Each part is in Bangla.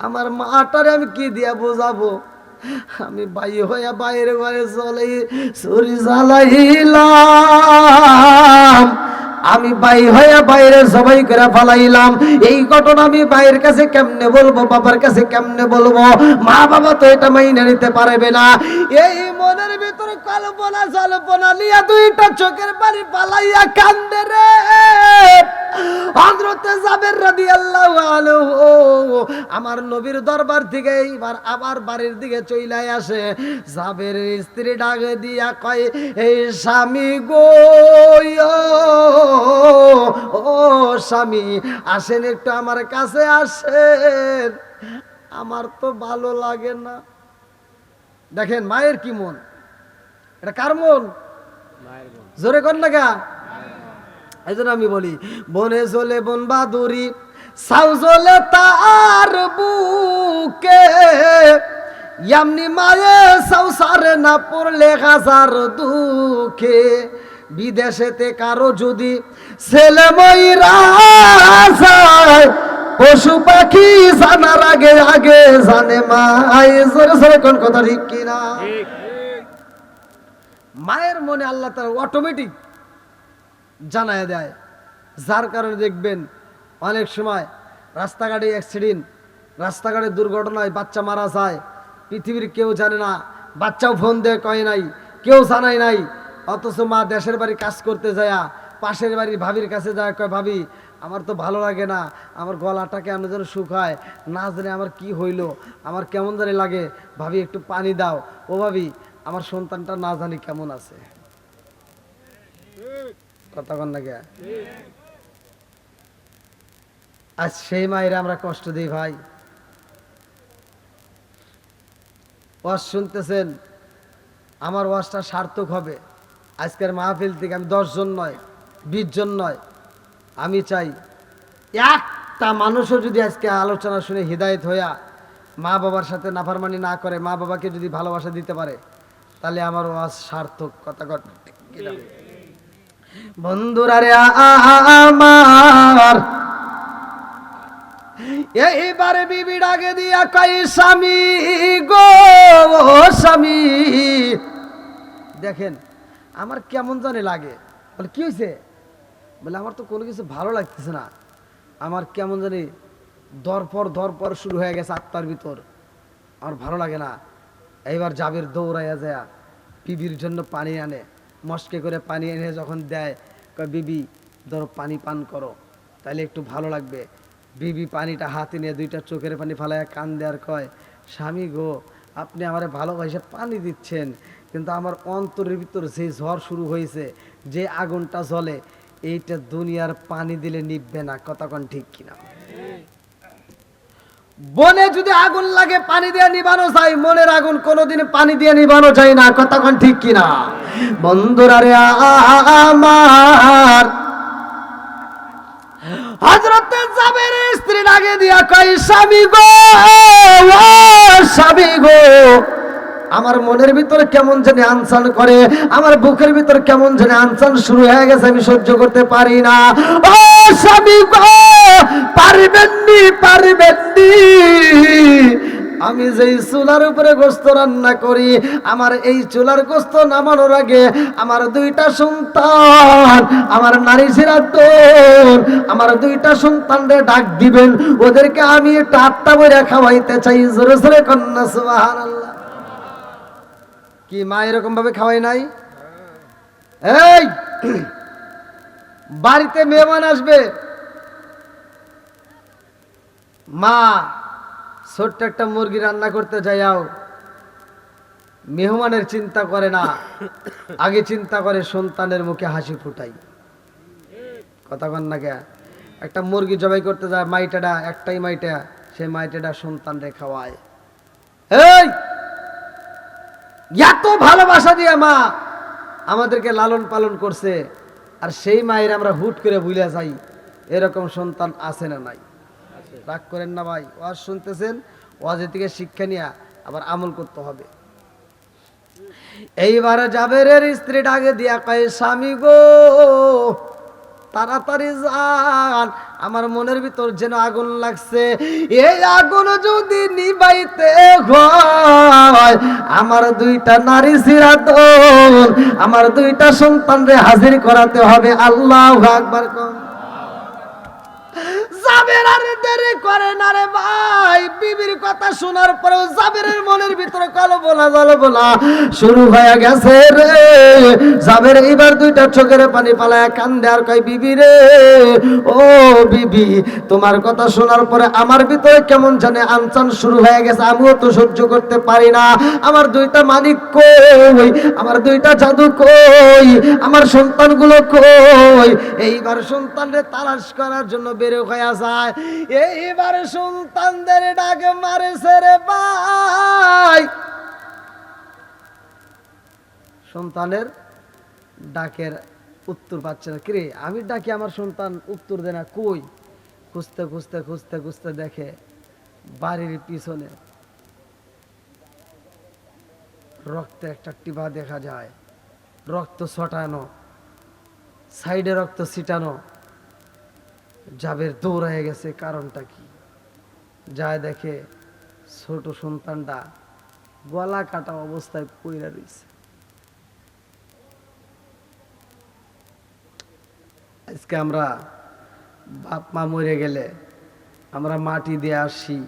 আমার মাটারে আমি কি দিয়া বোঝাবো? আমি বাই হইয়া বাইরে ঘরে চলে চুরি জ্বালাইলাম। আমি বাই হইয়া বাইরে সবাই করে ফালাইলাম। এই ঘটনা আমি বাইরের কাছে কেমনে বলব, বাবার কাছে কেমনে বলব? মা বাবা তো এটা মাইনে নিতে পারবে না। এই মনের ভিতরে কল্পনা জল্পনা নিয়ে দুইটা চোখের বাড়ি পালাইয়া কান্দে রে। হযরতে জাবের রাদিয়াল্লাহু আনহু আমার নবীর দরবার থেকে এইবার আবার বাড়ির দিকে চইলাই আসে। জাবের স্ত্রী ডাকে দিয়া কয় এই স্বামী গো ও স্বামী আসেন একটু আমার কাছে আসেন। আমার তো ভালো লাগে না। দেখেন মায়ের কি মন? এটা কার মন। জোরে কর না গা। এই জন্য আমি বলি বনে চলে বন বাদুরি সাউ চলে তার বুকে এমনি মায়ে সংসারে না পড়লে হাজার দুঃখে। বিদেশেতে কারও যদি ছেলে ময়রা যায় পশু পাখি জানার আগে আগে জানে মাই জোরে জোরে কোন কথা ঠিক কিনা? মায়ের মনে আল্লাহ তার অটোমেটিক জানায় দেয়। যার কারণে দেখবেন অনেক সময় রাস্তাঘাটে অ্যাক্সিডেন্ট রাস্তাঘাটে দুর্ঘটনায় বাচ্চা মারা যায়। পৃথিবীর কেউ জানে না, বাচ্চাও ফোন দিয়ে কয় নাই, কেউ জানায় নাই। অথচ মা দেশের বাড়ি কাজ করতে যায়, পাশের বাড়ির ভাবির কাছে যায়, কয়, ভাবি, আমার তো ভালো লাগে না, আমার গলাটা কেন যেন শুকায়, না জানে আমার কি হইল, আমার কেমন জানি লাগে। ভাবি, একটু পানি দাও। ও ভাবি, আমার সন্তানটা না জানি কেমন আছে। কতক্ষণ লাগে? আজ সেই মায়েরা আমরা কষ্ট দিই ভাই। ওয়াজ শুনতেছেন, আমার ওয়াজটা সার্থক হবে। আজকের মাহফিল থেকে আমি জন নয় বিশ জন নয়, আমি চাই একটা মানুষও যদি আজকে আলোচনা শুনে হৃদায়ত হইয়া মা বাবার সাথে নাফারমানি না করে, মা বাবাকে যদি ভালোবাসা দিতে পারে, তাহলে আমার ওয়াজ সার্থক, কথা কট বন্ধুরা আমার। দিয়া কই স্বামী গো স্বামী। দেখেন, আমার কেমন জানে লাগে। বলে, কি হয়েছে বলে, আমার তো কোনো কিছু ভালো লাগতেছে না। আমার কেমন জানি দরপর দরপর শুরু হয়ে গেছে আত্মার ভিতর। আমার ভালো লাগে না। এইবার জাবের দৌড়াইয়া যায় বিবির জন্য পানি আনে। মস্কে করে পানি এনে যখন দেয়, কয়, বিবি, ধরো পানি পান করো তাহলে একটু ভালো লাগবে। বিবি পানিটা হাতে নিয়ে দুইটা চোখের পানি ফালাইয়া কান দেওয়ার কয়, স্বামী গো, আপনি আমার ভালোবাসে পানি দিচ্ছেন, কিন্তু আমার অন্তরের ভিতর যে ঝড় শুরু হয়েছে, যে আগুনটা জ্বলে, এইটা দুনিয়ার পানি দিলে নিববে না। কতক্ষণ ঠিক কিনা? বনে যদি আগুন লাগে, পানি দিয়ে নিবানো যায়, মনের আগুন কোনোদিন পানি দিয়ে নিবানো যায় না। কতক্ষণ ঠিক কিনা? বন্ধুরা রে আমার। হজরতে জাবের স্ত্রী লাগে দিয়া কই স্বামী গো স্বামী গো আমার মনের ভিতরে কেমন জানি আনসান করে, আমার বুকের ভিতরে কেমন জানি আনসান শুরু হয়ে গেছে, আমি সহ্য করতে পারি না। ও স্বামী পারবেননি পারবেননি আমি যেই চুলার উপরে গোস্ত রান্না করি, আমার এই চুলার গোস্ত নামানোর আগে আমার দুইটা সন্তান, আমার নারী সিরাতন আমার দুইটা সন্তানরে ডাক দিবেন, ওদেরকে আমি টাট্টা বইরা খাওয়াইতে চাই। জোরে জোরে কন্যা, সুবহানাল্লাহ। কি মা এরকম ভাবে খাওয়াই নাই? এই! বাড়িতে মেহমান আসবে। মা, ছোট্ট একটা মুরগি রান্না করতে যাইয়াও। মেহমানের চিন্তা করে না, আগে চিন্তা করে সন্তানের মুখে হাসি ফুটাই। কথা কন না কে একটা মুরগি জবাই করতে যায়, মাইটাডা, একটাই মাইটা সেই মাইটাডা সন্তানরে খাওয়ায়। এই! এত ভালোবাসা দিয়ে মা আমাদেরকে লালন পালন করছে, আর সেই মায়ের আমরা হুট করে ভুলে যাই, এরকম সন্তান আছে না নাই। রাগ করেন না ভাই, ওয়াজ শুনতেছেন, ওয়াজের থেকে শিক্ষা নিয়ে আবার আমল করতে হবে। এইবার জাবেরের স্ত্রী ডাকে দিয়া কয়, স্বামী গো তাড়াতাড়ি যান। আমার মনের ভিতর যেন আগুন লাগছে। এই আগুন যদি নিবাইতে হয়, আমার দুইটা নারী সিরাতন আমার দুইটা সন্তানরে হাজির করাতে হবে। আল্লাহ আকবার কম। জাবের করে না রে ভাই। বিবির কথা শোনার জাবেরের মনের ভিতরে শুরু হয়ে গেছে রে। জাবের এবার দুইটা চোখের পানি পালায় আর বিবি রে, ও বিবি, তোমার কথা শোনার পরে আমার ভিতরে কেমন জানে আনচান শুরু হয়ে গেছে। আমিও তো সহ্য করতে পারি না। আমার দুইটা মালিক কই? আমার দুইটা জাদু কই? আমার সন্তানগুলো কই? এইবার সন্তানরে তালাশ করার জন্য বেরো হয়ে এইবার সন্তানদের ডাক মারেছে রে ভাই। সন্তানের ডাকের উত্তর পাচ্ছে না। কিরে, আমি ডাকি আমার সন্তান উত্তর দেয় না, কই? খুঁজতে খুঁজতে খুঁজতে খুঁজতে দেখে বাড়ির পিছনে রক্তে একটা টিপা দেখা যায়। রক্ত ছটানো, সাইডে রক্ত ছিটানো জাবের দৌড়ায় গেছে, কারণটা কি? যায় দেখে ছোট সন্তানটা গলা কাটা অবস্থায় পইরা রয়েছে আজকে আমরা বাপ মা মরে গেলে আমরা মাটি দিয়ে আসি।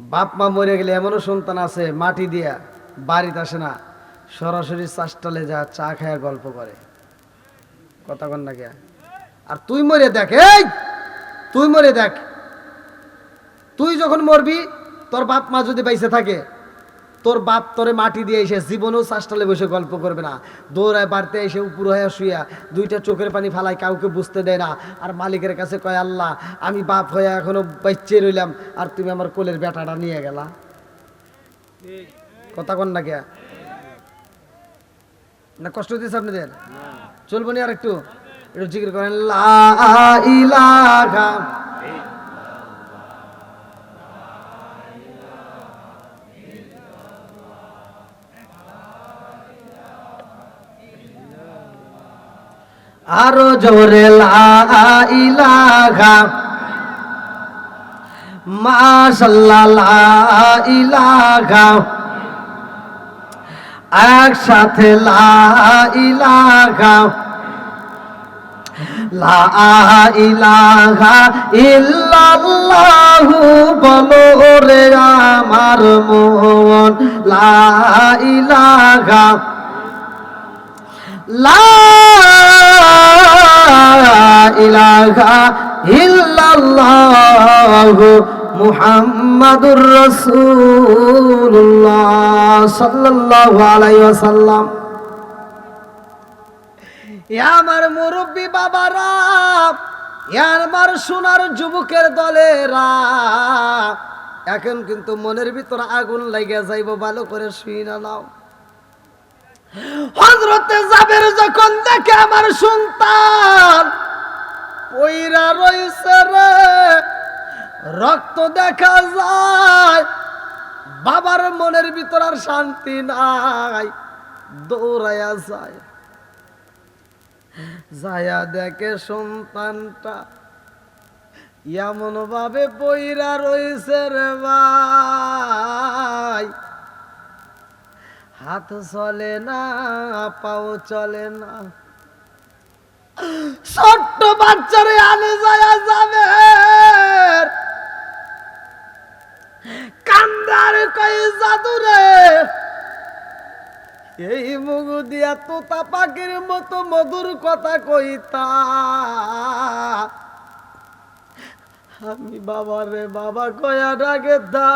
বাপ মা মরে গেলে এমনও সন্তান আছে, মাটি দিয়া বাড়িতে আসে না, সরাসরি চাষটালে যা চা খায়া গল্প করে। কথা কন না কে? আর তুই মরে দেখ এই! তুই মরে দেখ। তুই যখন মরবি তোর বাপ মা যদি বাইসে থাকে তোর বাপ তোরে মাটি দিয়ে এসে জীবনেও চাষটালে বসে গল্প করবে না। দৌড়ায় বাড়তে এসে উপর হয়ে শুয়া দুইটা চোখের পানি ফালায় কাউকে বুঝতে দেয় না। আর মালিকের কাছে কয় আল্লাহ আমি বাপ হয়ে এখনও বাচ্চে রইলাম আর তুমি আমার কোলের বেটাটা নিয়ে গেলা। কথা কন না কে? না কষ্ট দিয়েছে আপনাদের? চলবো নি আর একটু একটু জিজ্ঞেস করেন লা ইলাহা আরও জোরে লা ইলাহা মাশাল্লাহ ইলাহা। একসাথে লা ইলাহা লা বলো রে আমার মন। লা ইলাহা লা ইলাহা ইল্লাল্লাহু মুহাম্মাদুর সাল্লাল্লাহু আলাইহি ওয়াসাল্লাম। আমার মুরব্বী বাবারা আমার সোনার যুবকের দলেরা। এখন কিন্তু মনের ভিতর আগুন লাগে যাইব, ভালো করে শুই না নাও। হজরতে জাবের যখন দেখে আমার সন্তান পইরা রইছে রে, রক্ত দেখা যায়, বাবার মনের ভিতর আর শান্তি নাই, দৌড়াইয়া যায়। যায়া দেখে সন্তানটা এমন ভাবে পইরা রইছে রে ভাই। হাত চলে না, পাও চলে না। ছোট্ট বাচ্চারে আনে যায়া যাবে। কান্দার কই জাদুরে? এই মুগু দিয়া তোতা মতো মধুর কথা কইতা। আমি বাবারে বাবা কয়া ডাকে দা।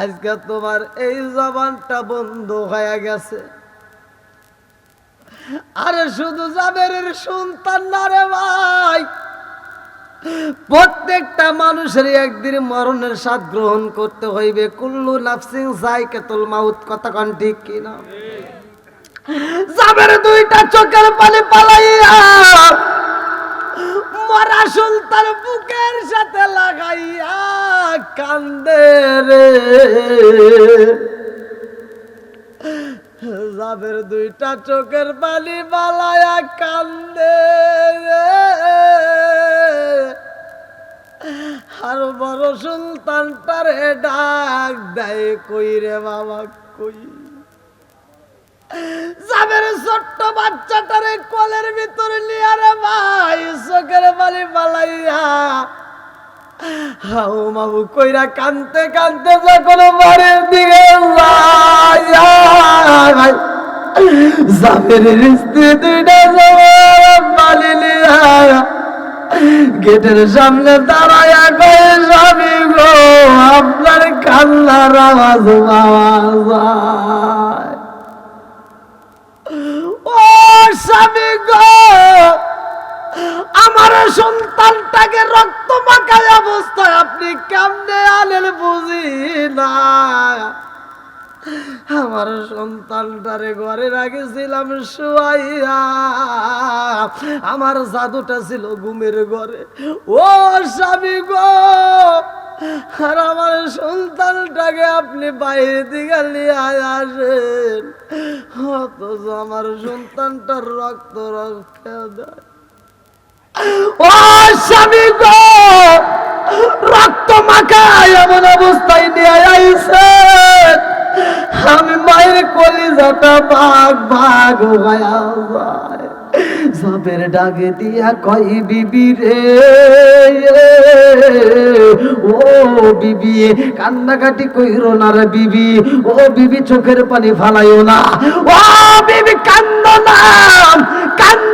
আজকে তোমার এই জবানটা বন্ধ হয়ে গেছে। আরে শুধু জাবের সন্তান না রে ভাই প্রত্যেকটা মানুষের একদিন মরণের স্বাদ গ্রহণ করতে হইবে। কুল্লু নাফসিং জাইকাতুল মাউত, কথা কন ঠিক কিনা? জাবের দুইটা চোখের পানি পালাইয়া মরা সুলতান বুকের সাথে লাগাইয়া কান্দে জাবের দুইটা চোখের পানি বালায়া কান্দে। আর বড় সুলতান সুলতানটারে ডাক দেয়, কই রে বাবা, কই? জাবের ছোট্ট বাচ্চাটারে কলের ভিতরে নিয়ে রে ভাই, চোখের বালি বালাইয়া। হাউ মাউ কইরা কানতে কানতে যখন বাড়ির জাবের স্ত্রী দুইটা গেটের সামনে দাঁড়ায়া কয়ে, স্বামী গো, আপনার কান্নার আওয়াজ যায়। ও স্বামী গো, আমার সন্তানটাকে রক্ত মাখায় অবস্থায় আপনি কেমনে আনেন বুঝি না। আমার সন্তানটারে ঘরে রাখেছিলাম শুয়াইয়া। আমার জাদুটা ছিল ঘুমের ঘরে। ও স্বামী গো, আর আমার সন্তানটাকে আপনি বাইরে দিকে নিয়ে আসেন। অথচ আমার সন্তানটার রক্ত রক্ত দেয়। ও স্বামী গো, রক্ত মাখায় এমন অবস্থায় নিয়ে আইসেন আমি মায়ের কলিজাটা ভাগ ভাগ হয়ে যায়। সাপের ডাকে দিয়া কই বিবি রে। ও বিবি, কান্নাকাটি কইরো না রে বিবি। ও বিবি, চোখের পানি ফালাইও না। ও বিবি, কান্দ না, কান্দ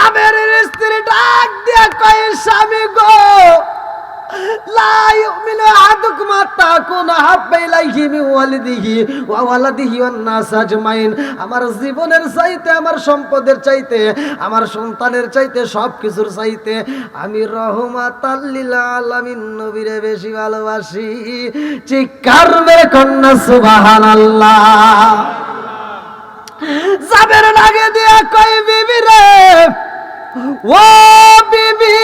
জাবেরের স্ত্রী ডাক দিয়া কয়, স্বামী গো আমার জীবনের চাইতে, আমার সম্পদের চাইতে, আমার সন্তানের চাইতে সব কিছুর চাইতে আমি নবীরে বেশি ভালোবাসি। চিৎকার মেরে কন্যা, সুবহানাল্লাহ। জাবের লাগে দিয়া কই বিবি রে ও বিবি,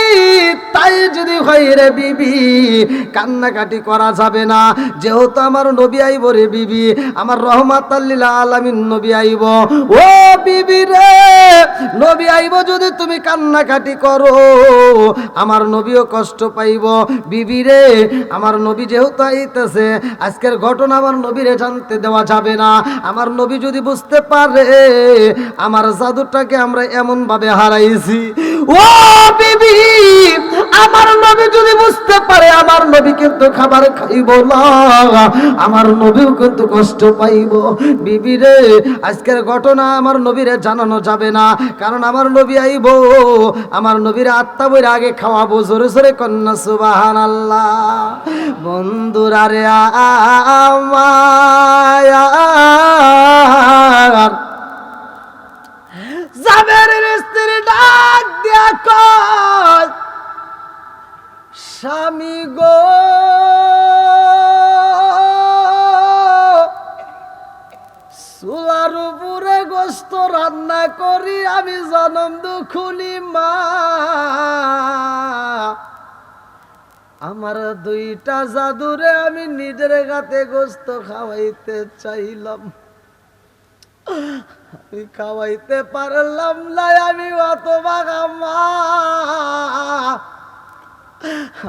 তাই যদি হয় রে বিবি, কান্নাকাটি করা যাবে না। যেহেতু আমার নবী আইব রে বিবি, আমার রহমাত আলামিন নবী আইব। ও বিবি রে, নবী আইব যদি তুমি কান্নাকাটি করো, আমার নবীও কষ্ট পাইব। বিবি রে, আমার নবী যেহেতু আইতেছে, আজকের ঘটনা আমার নবীরে জানতে দেওয়া যাবে না। আমার নবী যদি বুঝতে পারে, আমার জাদুটাকে আমরা এমন ভাবে হারাইছি ও বিবি, আমার নবী যদি বুঝতে পারে, আমার নবী কিন্তু খাবার খাইব না। আমার নবীও কিন্তু কষ্ট পাইব। বিবি রে, আজকের ঘটনা আমার নবীরে জানানো যাবে না। কারণ আমার নবী আইব। আমার নবীর আত্মা বইরে আগে খাওয়াবো। জোরে জোরে কন্যা সুবাহান আল্লাহ বন্ধুরা রে আমার স্ত্রী ডাক দিয়া স্বামী গো। চুলার উপরে গোস্ত রান্না করি, আমি জনম দুখুনি মা। আমার দুইটা জাদুরে আমি নিজের গাতে গোস্ত খাওয়াইতে চাইলাম। আমি খাওয়াইতে পারলাম না, আমি অত মা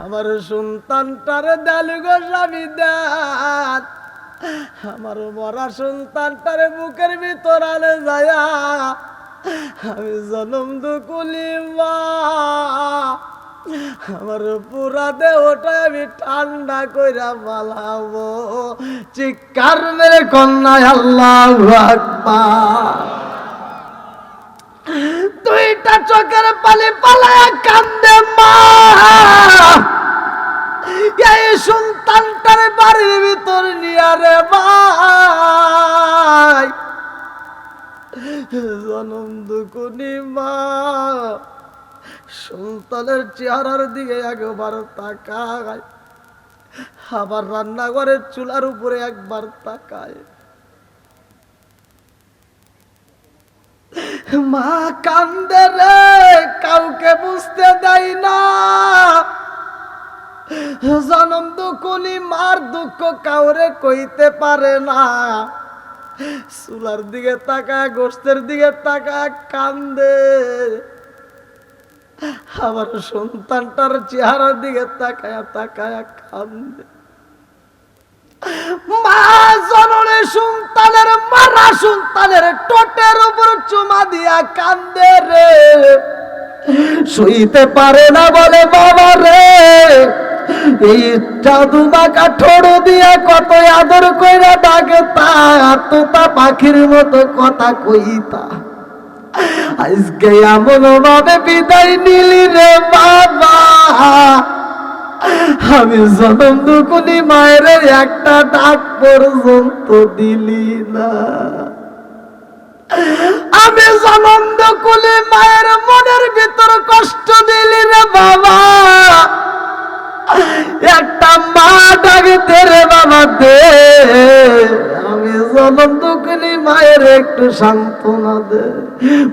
আমার সন্তানটারে ডালু গো স্বামী দেন। আমার মরা সন্তানটারে বুকের ভিতর আনে যায়া। আমি জনম দুকুলি মা। আমার পুরা দেহটা আমি ঠান্ডা কইরা পালাবো চিৎকার মেরে কন্যায় আল্লাহ দুইটা চোখের পালে পালায়া কান্দে মা। এই সন্তানটার বাড়ির ভিতর নিয়ে ভাই। জনম দুকুনি মা। সন্তানের চেহারার দিকে একবার তাকায়, আবার রান্নাঘরের চুলার উপরে একবার তাকায়। মা কান্দে রে, কাউকে বুঝতে দেয় না। জনম দুকুনি মার দুঃখ কাউরে কইতে পারে না। চুলার দিকে তাকায় গোস্তের দিকে তাকায়, কান্দে। আবার সন্তানটার চেহারার দিকে তাকায় তাকায় কান্দে। মা জননে সন্তানের, মারা সন্তানের টোটের উপর চুমা দিয়া কান্দে রে। শুইতে পারে না বলে বাবা রে। এই জাদু বাঁকা ঠোড়ো দিয়া কত আদর কইরা ডাকে তা তোতা পাখির মতো কথা কইতা। আজকে এমন ভাবে বিদায় নিলি রে বাবা। আমি জনম দুকুনি মায়ের একটা ডাক পর্যন্ত দিলি না। আমি জনম দুকুনি মায়ের মনের ভিতর কষ্ট দিলি রে বাবা। একটা মা ডাকতে রে বাবা দে। আমি জনম দুঃখিনী মায়ের একটু সান্ত্বনা দে।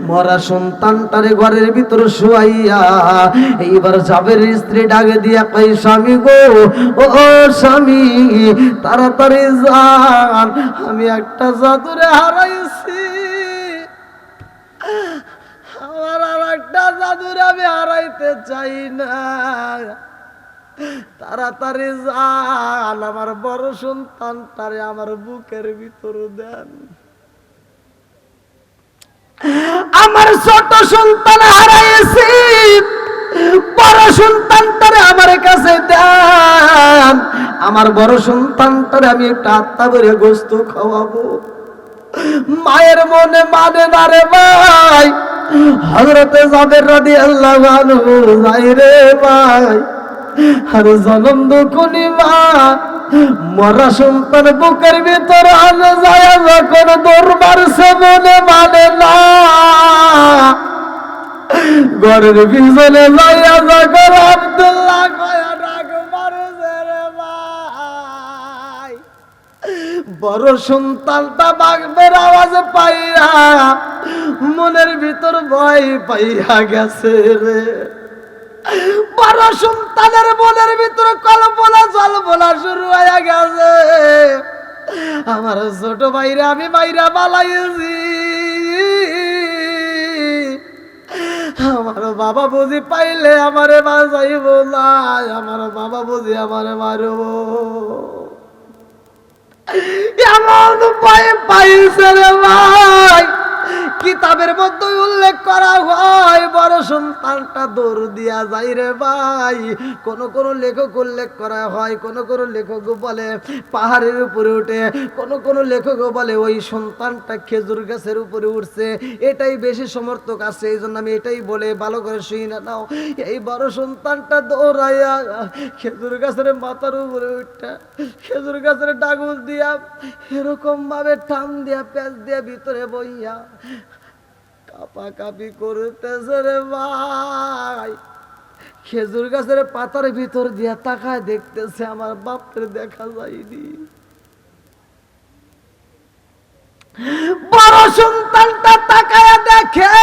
মরা সন্তানটারে ঘরের ভিতর শুয়াইয়া এইবার যাবের স্ত্রী ডাকে দিয়া কই স্বামী গো, ও স্বামী, তাড়াতাড়ি যান, আমি একটা জাদুরে হারাইছি। আমার আর একটা জাদুরে আমি হারাইতে চাই না। তাড়াতাড়ি যান, আমার বড় সন্তানটারে আমার বুকের ভিতর দেন। আমার ছোট সন্তান হারাইছি, বড় সন্তানটারে আমার কাছে দেন। আমার বড় সন্তানটারে আমি একটা আত্মা করে গোস্ত খাওয়াবো। মায়ের মনে মানে না রে ভাই হজরতে যাদের রাদি আল্লাহ যাই রে ভাই। আর জনম দুকুনি মরা সন্তান বুকের ভিতর আনে যায়, যখন দরবার সে মনে মানে না। ঘরের পিছনে যাইয়া যখন আব্দুল্লাহ কয়া ডাক মারছে রে ভাই। বড় বাঘবের আওয়াজ পাইয়া, মনের ভিতর ভয় পাইয়া গেছে রে। বড় সন্তানের মনের ভিতরে কল্পনা জল্পনা শুরু হয়ে গেছে। আমার ছোট ভাইরা আমি মাইরা বালাইছি আমার বাবা বুঝি পাইলে আমারে বাজাইব না, আমার বাবা বুঝি আমারে মারব। এমন ভয় পাইছে রে ভাই। কিতাবের মধ্যে উল্লেখ করা হয়, বড় সন্তানটা দৌড় দিয়া যায় রে ভাই। কোন কোন লেখক উল্লেখ করা হয়, কোন কোন লেখক বলে পাহাড়ের উপরে উঠে, কোন কোন লেখক বলে ওই সন্তানটা খেজুর গাছের উপরে উঠছে। এটাই বেশি সমর্থক আছে এই জন্য আমি এটাই বলে ভালো করে শুই না, নাও। এই বড় সন্তানটা দৌড়াইয়া খেজুর গাছের মাথার উপরে উঠটা খেজুর গাছের ডাগুল দিয়া এরকম ভাবে টান দিয়া, প্যাঁচ দিয়া ভিতরে বইয়া কাপা কাপি করতেছে রে ভাই। খেজুর গাছের পাতার ভিতর দিয়া তাকায় দেখতেছে আমার বাপের দেখা যায়নি। বড় সন্তানটা তাকায় দেখে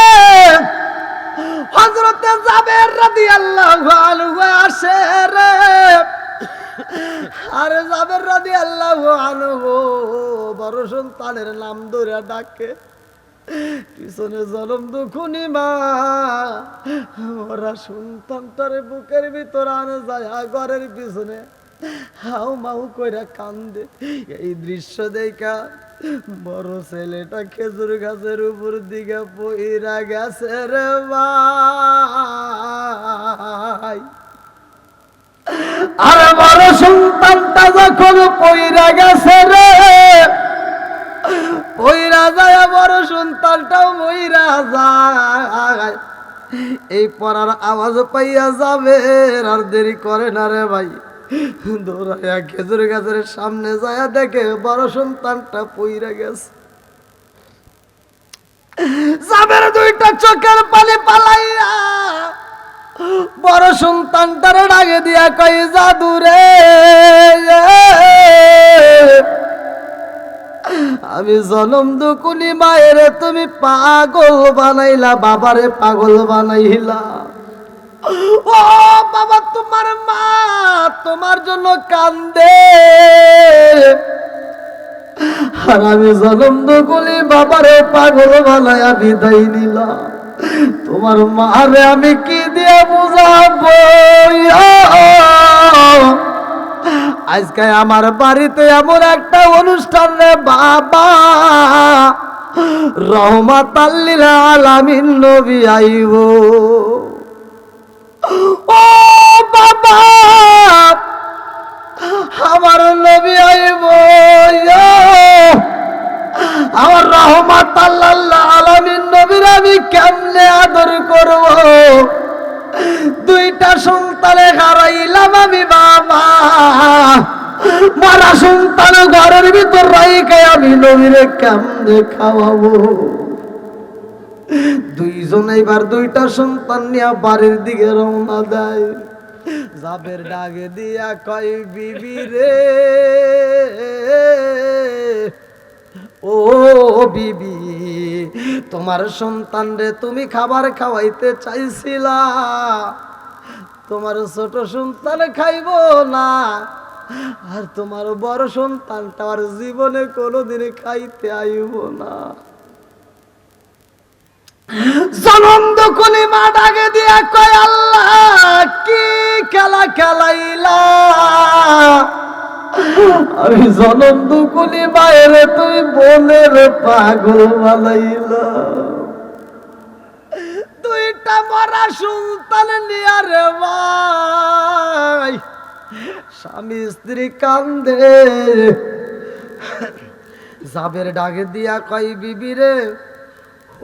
হজরতে জাবের রাদি আল্লাহ আসে রে। আরে জাবের রাদি আল্লাহ বড় সন্তানের নাম ধরে ডাকে। পিছনে জলম দুখুনি মা। ওরা সন্তানটারে বুকের ভিতর আনে যায় ঘরের পিছনে। হাউ মাউ কইরা কান্দে। এই দৃশ্য দেখা বড় ছেলেটা খেজুর গাছের উপর দিকে পইরা গেছে রে ভাই। আরে বড় সন্তানটা যখন পইরা গেছে রে পইরা যায়, বড় সন্তানটাও মইরা যায়। এই পড়ার আওয়াজ পাইয়া যাবে, আর দেরি করে না রে ভাই। দৌড়াইয়া খেজুর গাছের সামনে যায় দেখে বড় সন্তানটা পইরা গেছে। জাবের দুইটা চোখের পানি পালাইয়া বড় সন্তানটার ডাকে দিয়া কই জাদুরে আমি জনম দুকুনি মায়ের তুমি পাগল বানাইলা, বাবারে পাগল বানাইলা। ও বাবা, তোমার মা তোমার জন্য কান্দে। আর আমি জনম দুকুলি বাবারে পাগল বানাইয়া বিদায় নিলাম। তোমার মারে আমি কি দিয়ে বুঝাবো? আজকে আমার বাড়িতে এমন একটা অনুষ্ঠান রে বাবা। রহমাত আলামিন নবী আইব। ও বাবা, আমার নবী আইব আমার রহমাত আল্লাহ আলামিন নবীর আমি কেমনে আদর করব? দুইটা সন্তানে হারাইলাম আমি বাবা মারা সন্তান ঘরের ভিতর রাইকে আমি নবীরে কেমনে খাওয়াবো? দুইজন এবার দুইটা সন্তান নিয়ে বাড়ির দিকে রওনা দেয়। জাবের ডাগে দিয়া কয়, বিবি রে, ও বিবি, তোমার সন্তান রে তুমি খাবার খাওয়াইতে চাইছিলা? তোমার ছোট সন্তান খাইব না। আর তোমার বড় সন্তানটা আর জীবনে কোনোদিন খাইতে আইব না। জনন্দ কুলি মা ডাকে দিয়া কয়, আল্লাহ, কি খেলা খেলাইলা? আমি জনম দুকুলি মায়ের তুই বোনের পাগল বানাইলা। দুইটা মরা সন্তান নিয়া রে ভাই। স্বামী স্ত্রী কান্দে। জাবের ডাকে দিয়া কই বিবি রে,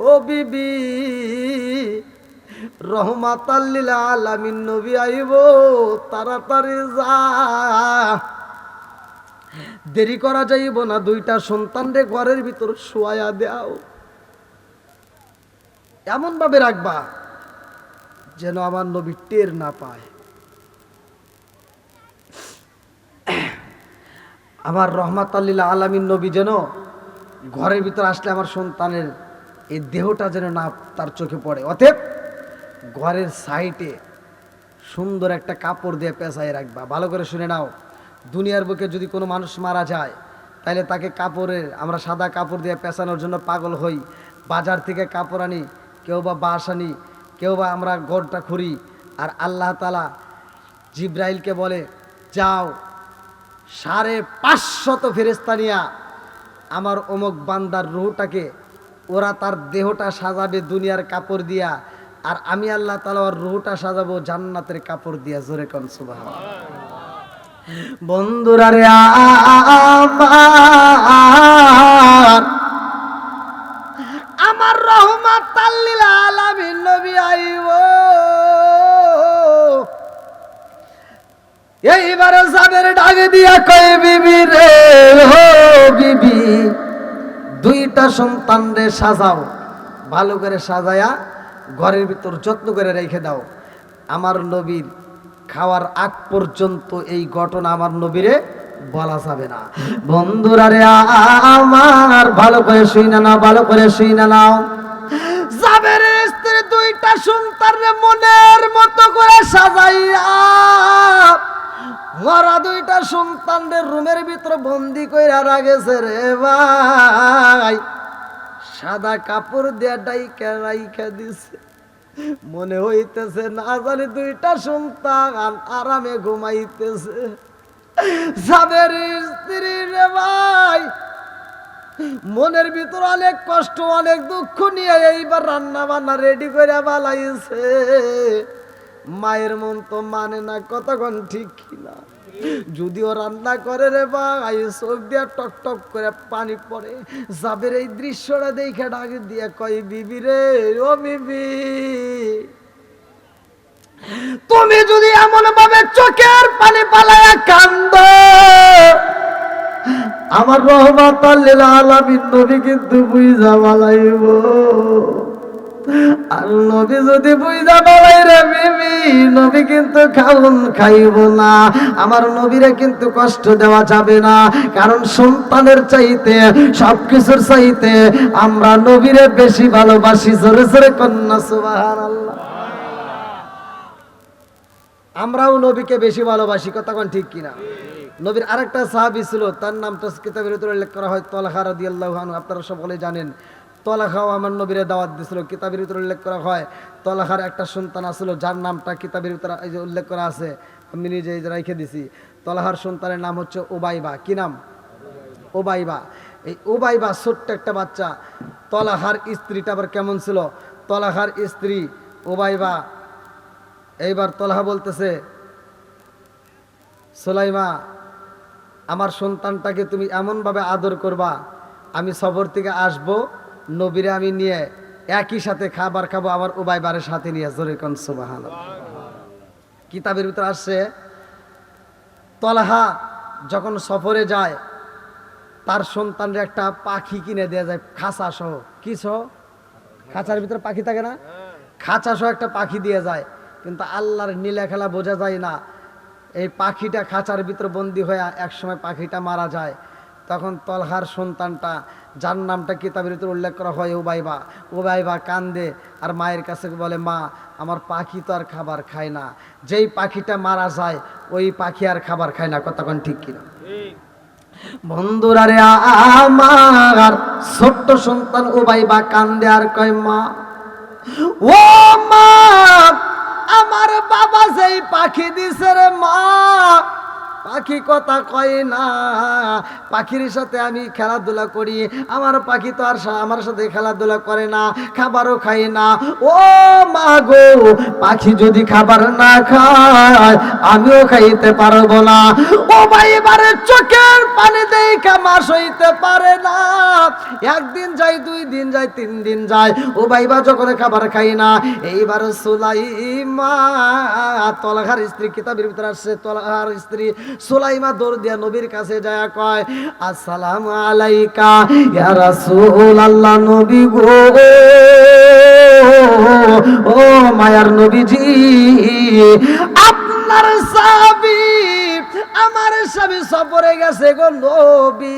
ও বিবি রহমাত আলামিন, নবী আইব, তাড়াতাড়ি যা। দেরি করা যাইব না, দুইটা সন্তান রে ঘরের ভিতর শোয়া দাও। এমন ভাবে রাখবা। যেন আমার নবী টের না পায়। আমার রহমাত আল্লিল্লা আলামিন নবী যেন ঘরের ভিতর আসলে আমার সন্তানের এই দেহটা যেন না তার চোখে পড়ে। অতএব ঘরের সাইটে সুন্দর একটা কাপড় দিয়ে পেঁচাই রাখবা। ভালো করে শুনে নাও, দুনিয়ার বুকে যদি কোনো মানুষ মারা যায় তাহলে তাকে কাপড়ের, আমরা সাদা কাপড় দিয়ে পেঁচানোর জন্য পাগল হই। বাজার থেকে কাপড় আনি, কেউ বা বাঁশ আনি কেউ বা আমরা গড়টা খুঁড়ি, আর আল্লাহ তালা জিব্রাইলকে বলে, যাও, সাড়ে পাঁচশত ফেরেস্তা নিয়া আমার অমুক বান্দার রুহটাকে, ওরা তার দেহটা সাজাবে দুনিয়ার কাপড় দিয়া, আর আমি আল্লাহ তালা ওর রুহটা সাজাবো জান্নাতের কাপড় দিয়া। জোরে কন সুবাহ বন্ধুরা রে আমার। রহমত আলামিন। আইব। এইবারে সাবের ডাকে দিয়া কই বিবি রে, হো বিবি, দুইটা সন্তান রে সাজাও, ভালো করে সাজায়া ঘরের ভিতর যত্ন করে রেখে দাও। আমার নবীর খাওয়ার আগ পর্যন্ত এই ঘটনা আমার নবীরে বলা যাবে না। বন্ধুরা রে, আমার ভালো করে শুই না নাও, ভালো করে শুই না নাও। জাবের স্ত্রী দুইটা সন্তান মনের মতো করে সাজাইয়া মরা দুইটা সন্তানদের রুমের ভিতর বন্দি কইরা রাখেছে রে ভাই। সাদা কাপড় দিয়ে ডাইকা রাইখা দিছে। মনে হইতেছে না জানি দুইটা সন্তান আরামে ঘুমাইতেছে। যাদের স্ত্রী রে ভাই মনের ভিতর অনেক কষ্ট, অনেক দুঃখ নিয়ে এইবার রান্না বান্না রেডি করে বালাইছে মায়ের মন তো মানে না কতক্ষণ ঠিক কিনা। যদিও রান্না করে রে ভাই, চোখ দিয়া টক টক করে পানি পড়ে। যাবের এই দৃশ্যটা দেখে ডাক দিয়ে কই বিবি রে, ও বিবি, তুমি যদি এমন ভাবে চোখের পানি পালায়া কান্দ আমার রহমাত আলামিন নবী কিন্তু বুঝা বালাইব আর নবী যদি বুঝা বালাই রে বিবি, নবী কিন্তু খাউন খাইব না। আমার নবীরে কিন্তু কষ্ট দেওয়া যাবে না, কারণ সন্তানের চাইতে, সবকিছুর চাইতে আমরা নবীরে বেশি ভালোবাসি। জোরে জোরে কন্যা, সুবহানাল্লাহ। আমরাও নবীকে বেশি ভালোবাসি, কথা কোন ঠিক কিনা? নবীর আরেকটা সাহাবী ছিল, তার নামটা কিতাবের ভিতরে উল্লেখ করা হয় তলহা রাদিয়াল্লাহু আনহু। আপনারা সকলে জানেন তলাখাও আমার নবীরে দাওয়াত দিছিল কিতাবের ভিতরে উল্লেখ করা হয়। তলাখার একটা সন্তান আছিল, যার নামটা কিতাবের ভিতরে এই যে উল্লেখ করা আছে, আমি নিজে এই যে রেখে দিছি। তলাহার সন্তানের নাম হচ্ছে ওবাইবা কি নাম? ওবাইবা এই ওবাইবা ছোট্ট একটা বাচ্চা। তলাহার স্ত্রীটা আবার কেমন ছিল? তলাহার স্ত্রী ওবাইবা এইবার তলাহা বলতেছে, সোলাইমা আমার সন্তানটাকে তুমি এমনভাবে আদর করবা, আমি সফর থেকে আসব, নবীরে আমি নিয়ে একই সাথে খাবার খাব আবার ওবাইবারের সাথে নিয়ে জোরে কন সুবাহান কিতাবের ভিতরে আসছে, তলাহা যখন সফরে যায়, তার সন্তানের একটা পাখি কিনে দেওয়া যায় খাঁচা সহ কি সহ? খাঁচার ভিতরে পাখি থাকে না? খাঁচা সহ একটা পাখি দিয়ে যায়, কিন্তু আল্লাহর নীলা খেলা বোঝা যায় না এই পাখিটা খাঁচার ভিতরে বন্দি হয়ে একসময় পাখিটা মারা যায়। তখন তলহার সন্তানটা, যার নামটা কিতাবের ভিতরে উল্লেখ করা হয় ওবাইবা ওবাইবা কান্দে আর মায়ের কাছে বলে, মা, আমার পাখি তো আর খাবার খায় না। যেই পাখিটা মারা যায়, ওই পাখি আর খাবার খায় না। কতক্ষণ ঠিক কিনা? বন্ধুরা রে আমার, ছোট্ট সন্তান ওবাই বা কান্দে আর কয়, মা, ও মা আমার বাবা সেই পাখি দিছে রে মা পাখি কথা কয় না। পাখির সাথে আমি খেলাধুলা করি। আমার পাখি তো আর আমার সাথে খেলাধুলা করে না, খাবারও খাই না। ও মা গো, পাখি যদি খাবার না খায়, আমিও খাইতে পারব না। ও ভাই এবারে চোখের পানি দেখা মাস হইতে পারে না। একদিন যাই দুই দিন যায়, তিন দিন যায়। ও ভাইবা যখন খাবার খাই না, এইবার সুলাইমা তলঘার স্ত্রী, কিতাবের ভিতরে আসছে তলঘার স্ত্রী সুলাইমা দৌড় দিয়া নবীর কাছে যায়, কয়, আসসালাম আলাইকা, ইয়া রাসূল আল্লাহ নবী গো। ও মায়ার নবীজি, আপনার সাবি আমার স্বামী সফরে গেছে গো নবী।